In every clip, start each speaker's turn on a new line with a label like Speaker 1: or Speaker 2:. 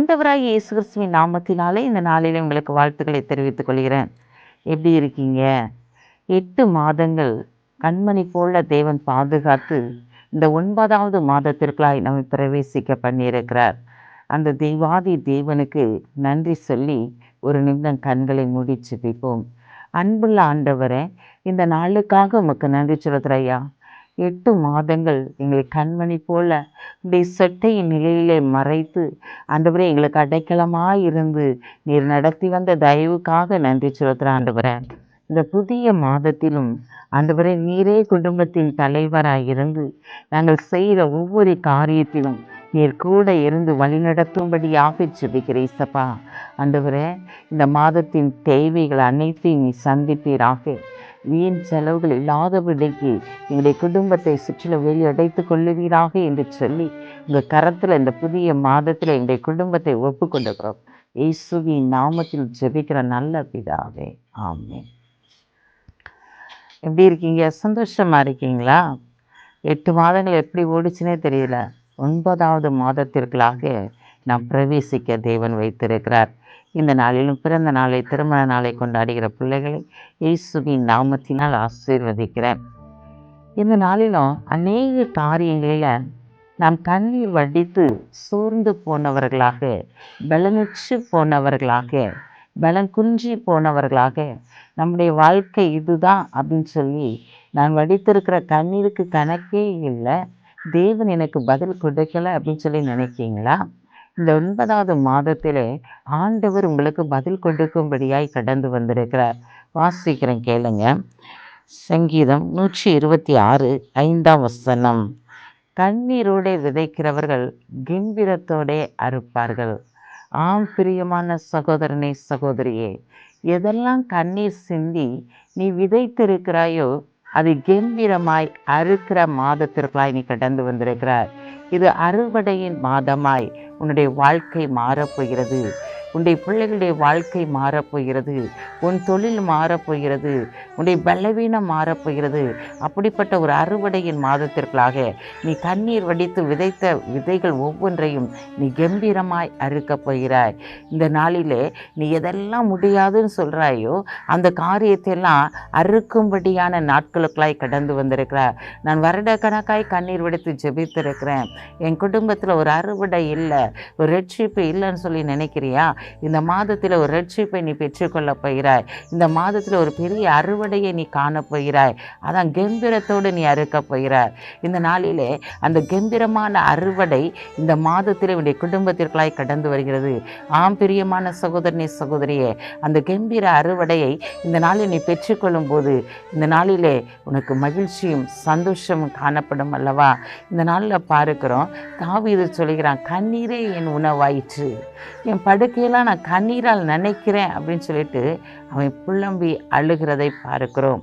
Speaker 1: ஆண்டவராய் இயேசு கிறிஸ்துவின் நாமத்தினாலே இந்த நாளில் உங்களுக்கு வாழ்த்துக்களை தெரிவித்துக் கொள்கிறேன். எப்படி இருக்கீங்க? எட்டு மாதங்கள் கண்மணி போல தேவன் பாதுகாத்து இந்த ஒன்பதாவது மாதத்திற்குள்ளாய் நம்மை பிரவேசிக்க பண்ணியிருக்கிறார். அந்த தெய்வாதி தேவனுக்கு நன்றி சொல்லி ஒரு நிமிடம் கண்களை முடிச்சு வைப்போம் அன்புள்ள ஆண்டவரே இந்த நாளுக்காக உமக்கு நன்றி சொல்லுகிற ஐயா. எட்டு மாதங்கள் எங்களை கண்மணி போல உடைய சொட்டையின் நிலையிலே மறைத்து ஆண்டவரே எங்களுக்கு அடைக்கலமாக இருந்து நீர் நடத்தி வந்த தயவுக்காக நன்றி சொல்லுகிற ஆண்டவரே. இந்த புதிய மாதத்திலும் ஆண்டவரே நீரே குடும்பத்தின் தலைவராக இருந்து நாங்கள் செய்கிற ஒவ்வொரு காரியத்திலும் நீர் கூட இருந்து வழிநடத்தும்படியாக ஜெபிக்கிறேன் இசப்பா ஆண்டவரே இந்த மாதத்தின் தேவைகள் அனைத்தையும் நீ சந்திப்பீராக. வீண் செலவுகள் இல்லாதபடிக்கு எங்களுடைய குடும்பத்தை சுற்றிலும் வெளி கொள்ளுவீராக என்று சொல்லி உங்கள் கரத்தில் இந்த புதிய மாதத்தில் எங்களுடைய குடும்பத்தை ஒப்பு இயேசுவின் நாமத்தில் ஜெபிக்கிற நல்ல பிதாவே. ஆமே எப்படி இருக்கீங்க? சந்தோஷமாக இருக்கீங்களா? எட்டு மாதங்கள் எப்படி ஓடிச்சுனே தெரியல. ஒன்பதாவது மாதத்திற்குள்ளாக நாம் பிரவேசிக்க தேவன் வைத்திருக்கிறார். இந்த நாளிலும் பிறந்த நாளை திருமண நாளை கொண்டாடுகிற பிள்ளைகளை இயேசுவின் நாமத்தினால் ஆசீர்வதிக்கிறேன். இந்த நாளிலும் அநேக காரியங்களில் நாம் கண்ணீர் வடித்து சோர்ந்து போனவர்களாக பலனுற்று போனவர்களாக பலன் குன்றி போனவர்களாக நம்முடைய வாழ்க்கை இதுதான் அப்படின்னு சொல்லி நான் வடித்திருக்கிற கண்ணீருக்கு கணக்கே இல்லை. தேவன் எனக்கு பதில் கொடுக்கலை அப்படின்னு சொல்லி நினைக்கிறீங்களா? இந்த ஒன்பதாவது மாதத்திலே ஆண்டவர் உங்களுக்கு பதில் கொடுக்கும்படியாய் கடந்து வந்திருக்கிறார். வாசிக்கிறேன் கேளுங்க. சங்கீதம் நூற்றி இருபத்தி ஆறு ஐந்தாம் வசனம். கண்ணீரோடே விதைக்கிறவர்கள் கிம்பிரத்தோடே அறுப்பார்கள். ஆம் பிரியமான சகோதரனே சகோதரியே எதெல்லாம் கண்ணீர் சிந்தி நீ விதைத்திருக்கிறாயோ அது கம்பீரமாய் அறுக்கிற மாதத்திற்குள்ளாய் நீ கடந்து வந்திருக்கிறார் இது அறுவடையின் மாதமாய் உன்னுடைய வாழ்க்கை மாறப்போகிறது. உன்னுடைய பிள்ளைகளுடைய வாழ்க்கை மாறப்போகிறது உன் தொழில் மாறப்போகிறது உன்னுடைய பலவீனம் மாறப்போகிறது அப்படிப்பட்ட ஒரு அறுவடையின் மாதத்திற்குள்ளாக நீ கண்ணீர் வடித்து விதைத்த விதைகள் ஒவ்வொன்றையும் நீ கம்பீரமாய் அறுக்கப் போகிறாய். இந்த நாளிலே நீ எதெல்லாம் முடியாதுன்னு சொல்கிறாயோ அந்த காரியத்தையெல்லாம் அறுக்கும்படியான நாட்களுக்குள்ளாய் கடந்து வந்திருக்கிறார். நான் வருடக்கணக்காய் கண்ணீர் வடித்து ஜெபித்திருக்கிறேன். என் குடும்பத்தில் ஒரு அறுவடை இல்லை ஒரு ரெட்ஷிப்பு இல்லைன்னு சொல்லி நினைக்கிறியா? இந்த மாதத்தில் ஒரு ரட்சிப்பை நீ பெற்றுக்கொள்ளப் போகிறாய். இந்த மாதத்தில் ஒரு பெரிய அறுவடையை நீ காணப் போகிறாய். அதான் கம்பீரத்தோடு நீ அறுக்கப் போகிறாய். இந்த நாளிலே அந்த கம்பீரமான அறுவடை இந்த மாதத்தில் உடைய குடும்பத்திற்குள்ளாய் கடந்து வருகிறது. ஆம் பிரியமான சகோதரனே சகோதரியே அந்த கம்பீர அறுவடையை இந்த நாளில் நீ பெற்றுக்கொள்ளும் போது இந்த நாளிலே உனக்கு மகிழ்ச்சியும் சந்தோஷமும் காணப்படும் அல்லவா? இந்த நாளில் பார்க்கிறோம் இது சொல்கிறான் கண்ணீரே என் உணவாயிற்று. என் படுக்கையெல்லாம் நான் கண்ணீரால் நினைக்கிறேன் அப்படின்னு சொல்லிட்டு அவன் புலம்பி அழுகிறதை பார்க்கிறோம்.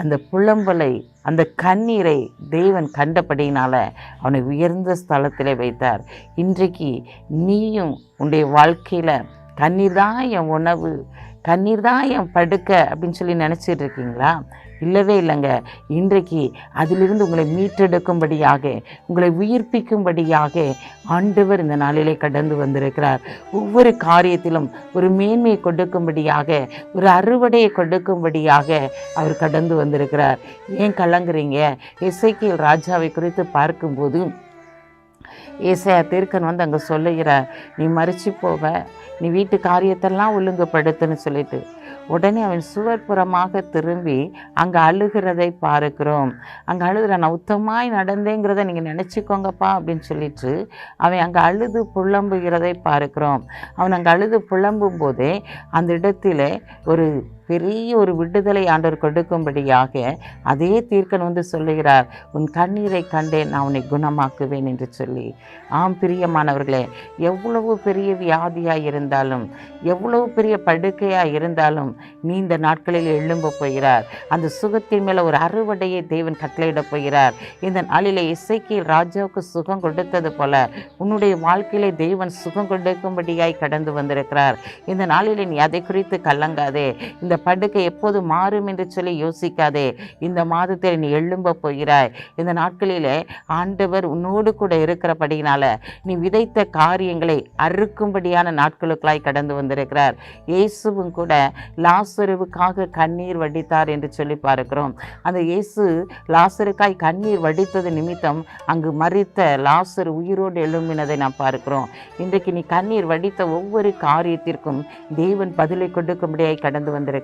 Speaker 1: அந்த புலம்பலை அந்த கண்ணீரை தேவன் கண்டபடியினால அவனை உயர்ந்த ஸ்தலத்திலே வைத்தார். இன்றைக்கு நீயும் உன்னுடைய வாழ்க்கையில் கண்ணீர் தான் என் உணவு கண்ணீர் தான் என் படுக்க அப்படின்னு சொல்லி நினச்சிட்டு இருக்கீங்களா? இல்லவே இல்லைங்க. இன்றைக்கு அதிலிருந்து உங்களை மீட்டெடுக்கும்படியாக உங்களை உயிர்ப்பிக்கும்படியாக ஆண்டவர் இந்த நாளிலே கடந்து வந்திருக்கிறார். ஒவ்வொரு காரியத்திலும் ஒரு மேன்மையை கொடுக்கும்படியாக ஒரு அறுவடையை கொடுக்கும்படியாக அவர் கடந்து வந்திருக்கிறார். ஏன் கலங்குறீங்க? இசைக்கியல் ராஜாவை குறித்து பார்க்கும்போது ஏசையா தீர்க்கன் வந்து அங்கே சொல்லுகிறார் நீ மறிச்சு போவ நீ வீட்டு காரியத்தெல்லாம் ஒழுங்குபடுத்துன்னு சொல்லிட்டு உடனே அவன் சுவர்புறமாக திரும்பி அங்கே அழுகிறதை பார்க்கிறோம். அங்கே அழுகிற நான் உத்தமாய் நடந்தேங்கிறத நீங்கள் நினச்சிக்கோங்கப்பா அப்படின்னு சொல்லிட்டு அவன் அங்கே அழுது புலம்புகிறதை பார்க்கிறோம். அவன் அங்கே அழுது புலம்பும் போதே அந்த இடத்துல ஒரு பெரிய ஒரு விடுதலை ஆண்டவர் கொடுக்கும்படியாக அதே தீர்க்கன் வந்து சொல்லுகிறார் உன் கண்ணீரை கண்டேன் நான் உன்னை குணமாக்குவேன் என்று சொல்லி. ஆம் பிரியமானவர்களே எவ்வளவு பெரிய வியாதியாக இருந்தாலும் எவ்வளவு பெரிய படுக்கையாக இருந்தாலும் நீ இந்த நாட்களில் எழும்ப போகிறார். அந்த சுகத்தின் மேலே ஒரு அறுவடையை தேவன் கட்டளையிடப் போகிறார். இந்த நாளிலே இசைக்கு ராஜாவுக்கு சுகம் கொடுத்தது போல உன்னுடைய வாழ்க்கையிலே தேவன் சுகம் கொடுக்கும்படியாய் கடந்து வந்திருக்கிறார். இந்த நாளில் நீ அதை குறித்து கலங்காதே. இந்த இந்த படுக்கை எப்போது மாறும் என்று சொல்லி யோசிக்காதே. இந்த மாதத்தில் நீ எழும்ப போகிறாய். இந்த நாட்களிலே ஆண்டவர் உன்னோடு கூட இருக்கிறபடியினால நீ விதைத்த காரியங்களை அறுக்கும்படியான நாட்களுக்குள்ளாய் கடந்து வந்திருக்கிறார். இயேசுவும் கூட லாசருவுக்காக கண்ணீர் வடித்தார் என்று சொல்லி பார்க்கிறோம். அந்த இயேசு லாசருக்காய் கண்ணீர் வடித்தது நிமித்தம் அங்கு மறித்த லாசர் உயிரோடு எழும்பினதை நாம் பார்க்கிறோம். இன்றைக்கு நீ கண்ணீர் வடித்த ஒவ்வொரு காரியத்திற்கும் தேவன் பதிலை கொடுக்கும்படியாய் கடந்து வந்திருக்கிறார்.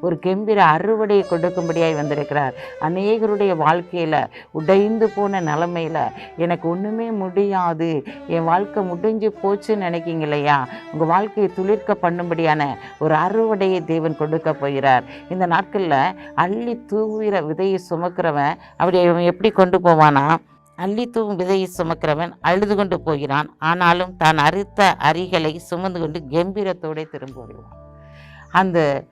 Speaker 1: ஒரு கெம்பீர அறுவடையை கொடுக்கும்படியாய் வந்திருக்கிறார். அநேகருடைய வாழ்க்கையில உடைந்து போன நிலமையில் எனக்கு ஒண்ணுமே முடியாது. என் வாழ்க்கை முடிஞ்சு போச்சுன்னு நினைக்கிங்க இல்லையா? உங்க வாழ்க்கையை துளிர்க்க பண்ணும்படியான ஒரு அறுவடையை தேவன் கொடுக்க போகிறார். இந்த நாட்களில் அள்ளி தூவிற விதையை சுமக்கிறவன் அப்படி அவன் எப்படி கொண்டு போவானா? அள்ளி தூவும் விதையை சுமக்கிறவன் அழுது கொண்டு போகிறான். ஆனாலும் தான் அறுத்த அரிகளை சுமந்து கொண்டு கம்பீரத்தோടെ திரும்ப வருவான். அந்த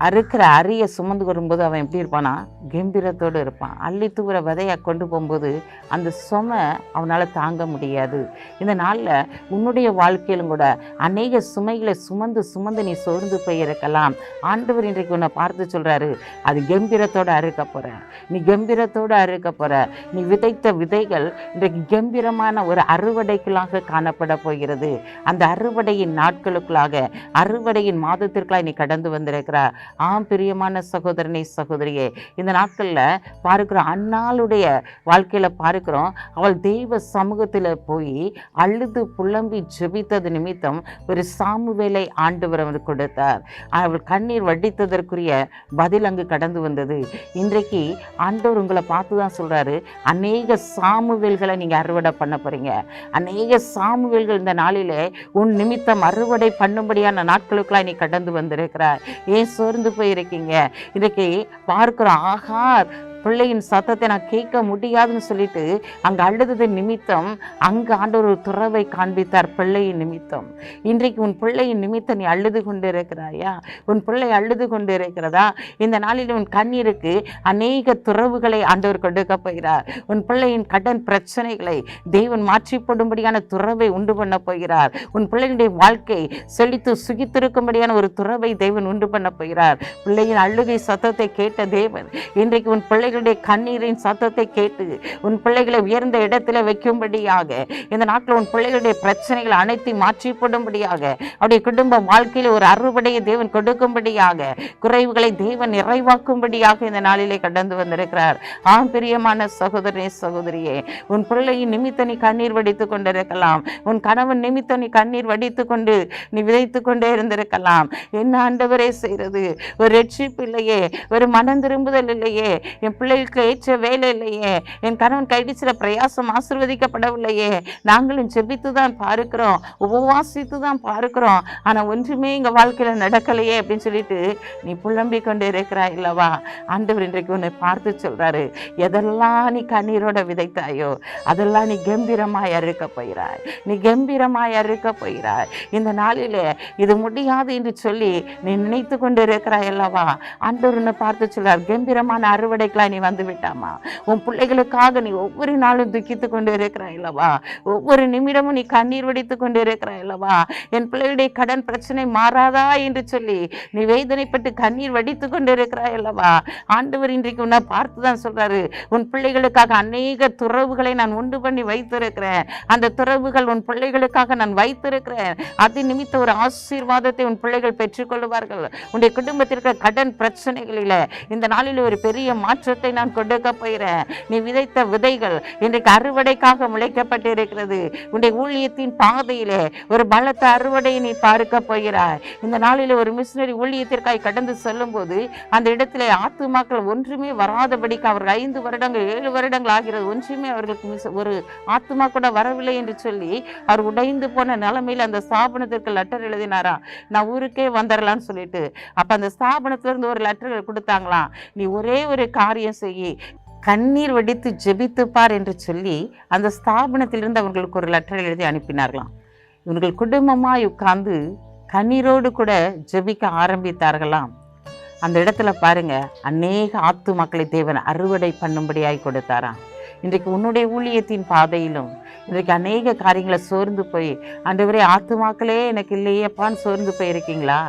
Speaker 1: அறுக்கிற அரிய சுமந்து வரும்போது அவன் எப்படி இருப்பானா? கம்பீரத்தோடு இருப்பான். அள்ளி தூர விதையை கொண்டு போகும்போது அந்த சுமை அவனால் தாங்க முடியாது. இந்த நாளில் உன்னுடைய வாழ்க்கையிலும் கூட அநேக சுமைகளை சுமந்து சுமந்து நீ சோர்ந்து போயிருக்கலாம். ஆண்டவர் இன்றைக்கு உன்னை பார்த்து சொல்கிறாரு அது கம்பீரத்தோடு அறுக்க போகிற நீ கம்பீரத்தோடு அறுக்க போகிற நீ விதைத்த விதைகள் இன்றைக்கு கம்பீரமான ஒரு அறுவடைக்குள்ளாக காணப்பட போகிறது. அந்த அறுவடையின் நாட்களுக்குள்ளாக அறுவடையின் மாதத்திற்குள்ளாக நீ கடந்து வந்திருக்கிறார் ஆம் பிரியமான சகோதரனை சகோதரியே இந்த நாட்களில் பார்க்கிறோம் அன்னாளுடைய வாழ்க்கையில் பார்க்கிறோம் அவள் தெய்வ சமூகத்தில் போய் அழுது புலம்பி ஜெபித்தது நிமித்தம் ஒரு சாமுவேலை ஆண்டவர் அவர் கொடுத்தார். அவள் கண்ணீர் வடித்ததற்குரிய பதில் அங்கு கடந்து வந்தது. இன்றைக்கு ஆண்டவர் உங்களை பார்த்து தான் சொல்கிறாரு அநேக சாமுவேல்களை நீங்கள் அறுவடை பண்ண போகிறீங்க அநேக சாமுவேல்கள் இந்த நாளிலே உன் நிமித்தம் அறுவடை பண்ணும்படியான நாட்களுக்கெல்லாம் நீ கடந்து வந்திருக்கிறார் ஏன் சோர்ந்து போயிருக்கீங்க. இன்றைக்கு பார்க்கிறோம் ஆகார் பிள்ளையின் சத்தத்தை நான் கேட்க முடியாதுன்னு சொல்லிட்டு அங்கே அழுதது நிமித்தம் அங்கே ஆண்டவர் ஒரு துறவை காண்பித்தார் பிள்ளையின் நிமித்தம். இன்றைக்கு உன் பிள்ளையின் நிமித்தம் நீ அழுது கொண்டு இருக்கிறாயா உன் பிள்ளை அழுது கொண்டு இருக்கிறதா இந்த நாளில் உன் கண்ணீருக்கு அநேக துறவுகளை ஆண்டவர் கொடுக்க போகிறார். உன் பிள்ளையின் கடன் பிரச்சனைகளை தெய்வன் மாற்றி போடும்படியான துறவை உண்டு பண்ண போகிறார். உன் பிள்ளையினுடைய வாழ்க்கை செழித்து சுகித்திருக்கும்படியான ஒரு துறவை தெய்வன் உண்டு பண்ண போகிறார். பிள்ளையின் அழுகை சத்தத்தை கேட்ட தேவன் இன்றைக்கு உன் பிள்ளை பிள்ளைகளுடைய கண்ணீரின் சத்தத்தை கேட்டு உன் பிள்ளைகளை உயர்ந்த இடத்துல வைக்கும்படியாக இந்த நாட்டில் உன் பிள்ளைகளுடைய பிரச்சனைகள் அனைத்தையும் மாற்றிப்படும்படியாக அவருடைய குடும்ப வாழ்க்கையில் ஒரு அறுவடையை தேவன் கொடுக்கும்படியாக குறைவுகளை தேவன் நிறைவாக்கும்படியாக இந்த நாளிலே கடந்து வந்திருக்கிறார். ஆம் பிரியமான சகோதரனே சகோதரியே உன் பிள்ளையின் நிமித்த நீ கண்ணீர் வடித்து கொண்டிருக்கலாம். உன் கணவன் நிமித்த நீ கண்ணீர் வடித்து கொண்டு நீ விதைத்து கொண்டே இருந்திருக்கலாம். என்ன ஆண்டவரே செய்கிறது. ஒரு ரட்சிப்பு இல்லையே ஒரு மனம் திரும்புதல் இல்லையே என் பிள்ளைகளுக்கு ஏற்ற வேலை இல்லையே. என் கணவன் கைடிச்சிட பிரயாசம் ஆசிர்வதிக்கப்படவில்லையே. நாங்களும் செபித்து தான் பார்க்கிறோம். உபவாசித்து தான் பார்க்கிறோம். ஆனால் ஒன்றுமே எங்கள் வாழ்க்கையில் நடக்கலையே அப்படின்னு சொல்லிட்டு நீ புலம்பிக் கொண்டு இருக்கிறாய் இல்லவா ஆண்டவர் இன்றைக்கு உன்னை பார்த்து சொல்றாரு. எதெல்லாம் நீ கண்ணீரோட விதைத்தாயோ அதெல்லாம் நீ கம்பீரமாய் அறுக்க போகிறாய். நீ கம்பீரமாய் அறுக்க போகிறாய். இந்த நாளிலே இது முடியாது என்று சொல்லி நீ நினைத்து கொண்டு இருக்கிறாய் அல்லவா? ஆண்டவர் பார்த்து சொல்றார். கம்பீரமான அறுவடைக்கெல்லாம் நீ வந்து விட்டாமா? உன் பிள்ளைகளுக்காக நீ ஒவ்வொரு நாளும் துக்கித்து கொண்டு இருக்கிறாய் அல்லவா? ஒவ்வொரு நிமிடமும் நீ கண்ணீர் வடித்து கொண்டு இருக்கிறாய் அல்லவா? என் பிள்ளைகளுடைய கடன் பிரச்சனை மாறாதா என்று சொல்லி நீ வேதனைப்பட்டு கண்ணீர் வடித்து கொண்டு இருக்கிறாய் அல்லவா? ஆண்டவர் இன்றைக்கு உன்னை பார்த்து தான் சொல்றாரு. உன் பிள்ளைகளுக்காக அநேக துறவுகளை நான் உண்டு பண்ணி வைத்திருக்கிறேன். அந்த துறவுகள் உன் பிள்ளைகளுக்காக நான் வைத்திருக்கிறேன். அது நிமித்த ஒரு ஆசீர்வாதத்தை உன் பிள்ளைகள் பெற்றுக்கொள்வார்கள் உன்னுடைய குடும்பத்திற்கு கடன் பிரச்சனைகளில் இந்த நாளில் ஒரு பெரிய மாற்றத்தை நான் கொடுக்க போகிறேன். நீ விதைத்த விதைகள் இன்றைக்கு அறுவடைக்காக முளைக்கப்பட்டிருக்கிறது. உன்னுடைய ஊழியத்தின் பாதையிலே ஒரு பலத்த அறுவடையை நீ பார்க்க போகிறாய். இந்த நாளில் ஒரு மிஷினரி ஊழியத்திற்காய் கடந்து செல்லும்போது அந்த இடத்திலே ஆத்துமாக்கள் ஒன்றுமே வராதபடிக்கு அவர்கள் ஐந்து வருடங்கள் ஏழு வருடங்கள் ஆகிறது. ஒன்றுமே அவர்களுக்கு ஒரு ஆத்துமா கூட வரவில்லை என்று சொல்லி அவர் உடைந்து போன நிலைமையில் அந்த ஸ்தாபனத்திற்கு லெட்டர் எழுதினாரா? நான் ஊருக்கே வந்துடலான்னு சொல்லிட்டு. அப்போ அந்த ஸ்தாபனத்திலிருந்து ஒரு லெட்டர் கொடுத்தாங்களாம். நீ ஒரே ஒரு காரியம் செய்யி கண்ணீர் வடித்து ஜெபித்துப்பார் என்று சொல்லி அந்த ஸ்தாபனத்திலிருந்து அவர்களுக்கு ஒரு லெட்டர் எழுதி அனுப்பினார்களாம். இவர்கள் குடும்பமாய் உட்கார்ந்து கண்ணீரோடு கூட ஜெபிக்க ஆரம்பித்தார்களாம். அந்த இடத்துல பாருங்க அநேக ஆத்து மக்களை தேவன் அறுவடை பண்ணும்படியாய் கொடுத்தாராம். இன்றைக்கு உன்னுடைய ஊழியத்தின் பாதையிலும் இன்றைக்கு அநேக காரியங்களை சோர்ந்து போய் ஆண்டவரே ஆத்துமாக்களே எனக்கு இல்லையேப்பான்னு சோர்ந்து போயிருக்கீங்களா?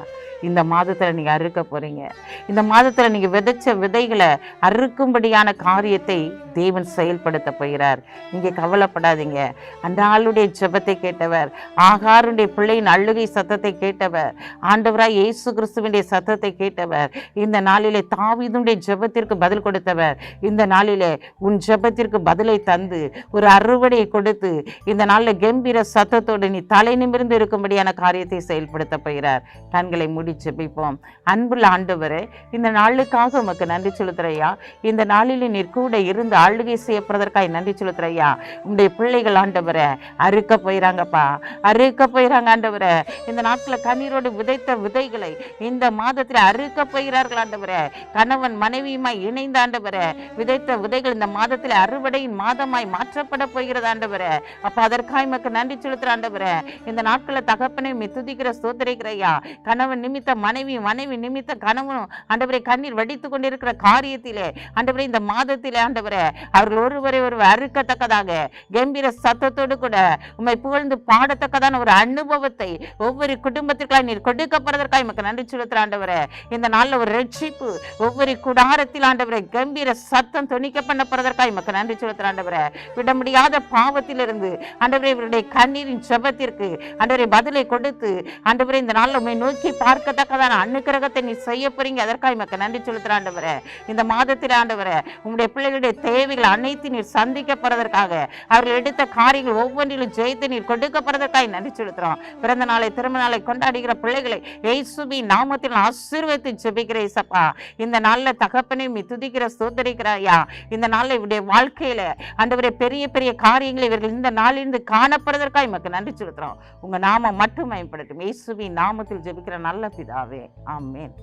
Speaker 1: இந்த மாதத்தில் நீங்கள் அறுக்க போகிறீங்க இந்த மாதத்தில் நீங்கள் விதைச்ச விதைகளை அறுக்கும்படியான காரியத்தை தேவன் செயல்படுத்த போகிறார். நீங்கள் கவலைப்படாதீங்க. அந்த ஆளுடைய ஜெபத்தை கேட்டவர் ஆகாருடைய பிள்ளையின் அழுகை சத்தத்தை கேட்டவர் ஆண்டவராய் இயேசு கிறிஸ்துவினுடைய சத்தத்தை கேட்டவர் இந்த நாளிலே தாவிதனுடைய ஜெபத்திற்கு பதில் கொடுத்தவர் இந்த நாளிலே உன் ஜெபத்திற்கு பதிலை தந்து ஒரு அறுவடையை கொடுத்து இந்த நாளில் கம்பீர சத்தத்தோடு நீ தலை நிமிர்ந்து இருக்கும்படியான காரியத்தை செயல்படுத்த போகிறார். கண்களை முடி ஜெபிப்போம். அன்புள்ள ஆண்டவரே இந்த நாளுக்காக உமக்கு நன்றி செலுத்துறையா இந்த நாளில் நீர் கூட இருந்து ஆளுகை செய்யப்படுவதற்காய் நன்றி செலுத்துறையா உங்களுடைய பிள்ளைகள் ஆண்டவரே அறுக்க போயிறாங்கப்பா. அறுக்க போயிறாங்க ஆண்டவரே. இந்த நாட்டில் கண்ணீரோடு விதைத்த விதைகளை இந்த மாதத்தில் அறுக்க போகிறார்கள் ஆண்டவரே. கணவன் மனைவியுமாய் இணைந்த ஆண்டவரே விதைத்த விதைகள் இந்த மாதத்தில் அறுவடையின் மாதமாய் மாற்றப்பட போகிறது ஆண்டவரே. அப்போ அதற்காக மக்கு நன்றி செலுத்துற ஆண்டவரே. இந்த நாட்களை தகப்பனை துதிக்கிற ஸ்தோத்திரிக்கிறையா கணவன் நிமித்த நிமித்தம் மனைவி மனைவி நிமித்தம் கணவனும் ஆண்டவரை கண்ணீர் வடித்து கொண்டிருக்கிற காரியத்திலே ஆண்டவரே இந்த மாதத்திலே ஆண்டவரே அவர்கள் ஒருவரை ஒருவர் அறுக்கத்தக்கதாக கம்பீர சத்தத்தோடு கூட உண்மை புகழ்ந்து பாடத்தக்கதான ஒரு அனுபவத்தை ஒவ்வொரு குடும்பத்திற்காக நீர் கொடுக்கப்படுவதற்காக எமக்கு நன்றி செலுத்துற ஆண்டவரே. இந்த நாளில் ஒரு ரட்சிப்பு ஒவ்வொரு குடாரத்தில் ஆண்டவரை கம்பீர சத்தம் துணிக்க பண்ணப்படுவதற்காக எமக்கு நன்றி செலுத்துற ஆண்டவரே. விட முடியாத பாவத்திலிருந்து ஆண்டவரே இவருடைய கண்ணீரின் செபத்திற்கு ஆண்டவரை பதிலை கொடுத்து ஆண்டவரே இந்த நாளில் உண்மை நோக்கி பார்க்க பார்க்கத்தக்கதான அனுக்கிரகத்தை நீ செய்ய போறீங்க. அதற்காக எமக்கு நன்றி செலுத்துற ஆண்டவரே. இந்த மாதத்தில் ஆண்டவரே உங்களுடைய பிள்ளைகளுடைய தேவைகள் அனைத்து நீர் சந்திக்க போறதற்காக அவர்கள் எடுத்த காரியங்கள் ஒவ்வொன்றிலும் ஜெயித்து நீர் கொடுக்கப்படுவதற்காக நன்றி செலுத்துறோம் பிறந்த நாளை திருமண நாளை கொண்டாடுகிற பிள்ளைகளை ஏசுபி நாமத்தில் ஆசீர்வதித்து ஜெபிக்கிற இசப்பா இந்த நாளில் தகப்பனை நீ துதிக்கிற சோதரிக்கிறாயா இந்த நாளில் இவருடைய வாழ்க்கையில ஆண்டவரே பெரிய பெரிய காரியங்களை இவர்கள் இந்த நாளிலிருந்து காணப்படுவதற்காக மக்கள் நன்றி செலுத்துறோம் உங்க நாமம் மட்டும் பயன்படுத்தும். இயேசுவின் நாமத்தில் ஜெபிக்கிற நல்ல பிதாவே ஆமென்